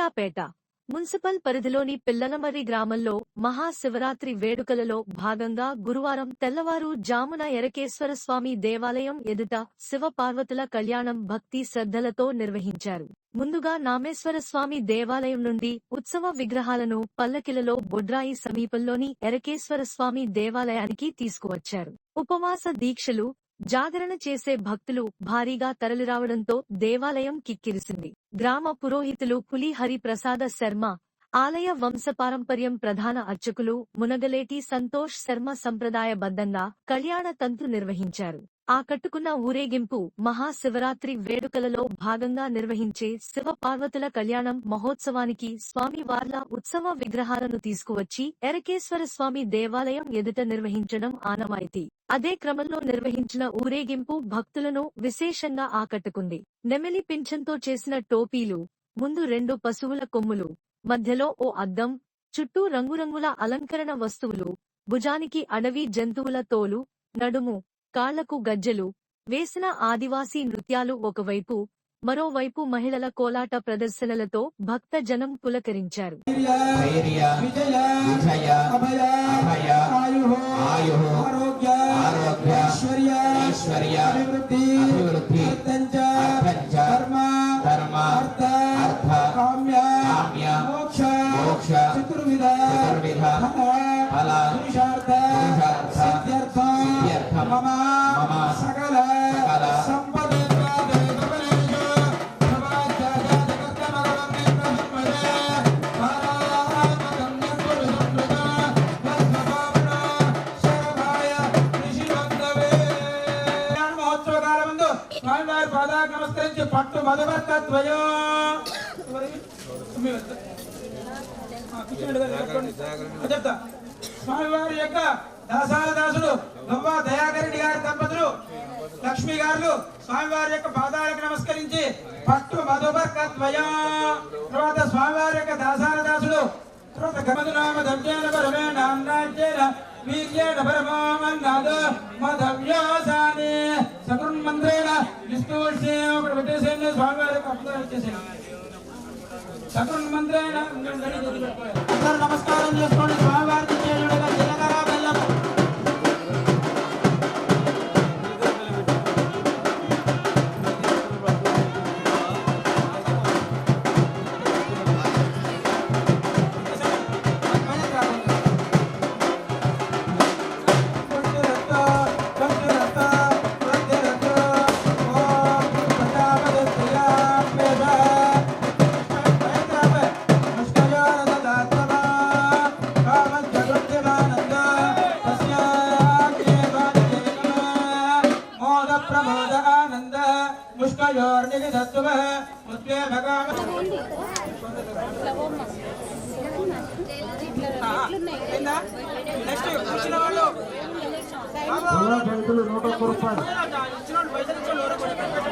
Suryapet municipal పరిధిలోని పిల్లనమర్రి గ్రామంలో మహాశివరాత్రి వేడుకలలో భాగంగా గురువారం తెల్లవారు జామున ఎరకేశ్వర స్వామి దేవాలయం ఎదుట శివ పార్వతుల కళ్యాణం భక్తి శ్రద్ధలతో నిర్వహించారు. ముందుగా నామేశ్వర స్వామి దేవాలయం నుండి ఉత్సవ విగ్రహాలను పల్లకిలలో బొడ్రాయి సమీపంలోని ఎరకేశ్వర స్వామి దేవాలయానికి తీసుకువచ్చారు. ఉపవాస దీక్షలు జాగరణ చేసే భక్తులు భారీగా తరలిరావడంతో దేవాలయం కిక్కిరిసింది. గ్రామ పురోహితులు పులి హరిప్రసాద శర్మ ఆలయ వంశపారంపర్యం ప్రధాన అర్చకులు మునగలేటి సంతోష్ శర్మ సంప్రదాయబద్ధంగా కళ్యాణ తంతు నిర్వహించారు. ఆ కట్టుకున్న ఊరేగింపు మహాశివరాత్రి వేడుకలలో భాగంగా నిర్వహించే శివ పార్వతుల కళ్యాణం మహోత్సవానికి స్వామివార్ల ఉత్సవ విగ్రహాలను తీసుకువచ్చి ఎరకేశ్వర స్వామి దేవాలయం ఎదుట నిర్వహించడం ఆనవాయితీ. అదే క్రమంలో నిర్వహించిన ఊరేగింపు భక్తులను విశేషంగా ఆకట్టుకుంది. నెమిలి పింఛంతో చేసిన టోపీలు ముందు రెండు పశువుల కొమ్ములు మధ్యలో ఓ అద్దం చుట్టూ రంగురంగుల అలంకరణ వస్తువులు భుజానికి అడవి జంతువుల తోలు నడుము కాళ్ళకు గజ్జెలు వేసిన ఆదివాసీ నృత్యాలు ఒకవైపు మరోవైపు మహిళల కోలాట ప్రదర్శనలతో భక్త జనం పులకరించారు. ధైర్య మమ మమ సకల సంపద నమస్కరించి పట్టు మధువర్తద్వయో చెప్తా స్వామివారి యొక్క దాసాల దాసుడు నవ్వా దయాకరెడ్డి గారి దంపతులు లక్ష్మి గారు స్వామివారి యొక్క పాదాలకు నమస్కరించి పట్టు మధుబర్కద్వయం తర్వాత స్వామివారి యొక్క దాసాల దాసుడు తర్వాత గమదునామ దవ్యేన పరమేణ అన్నాజ్యేన వీర్యేణ పరమోమన్నాద మధవ్యోసాని. సకృన్మంత్రేణ విష్ణువర్షే ఒకటి పెట్టేసేయండి స్వామివారి యొక్క అర్థం సకృన్మంత్రేణ నమస్కారం చేసుకోండి స్వామి నెక్స్ట్ వాళ్ళు రైతులు నూట ఒక్క రూపాయలు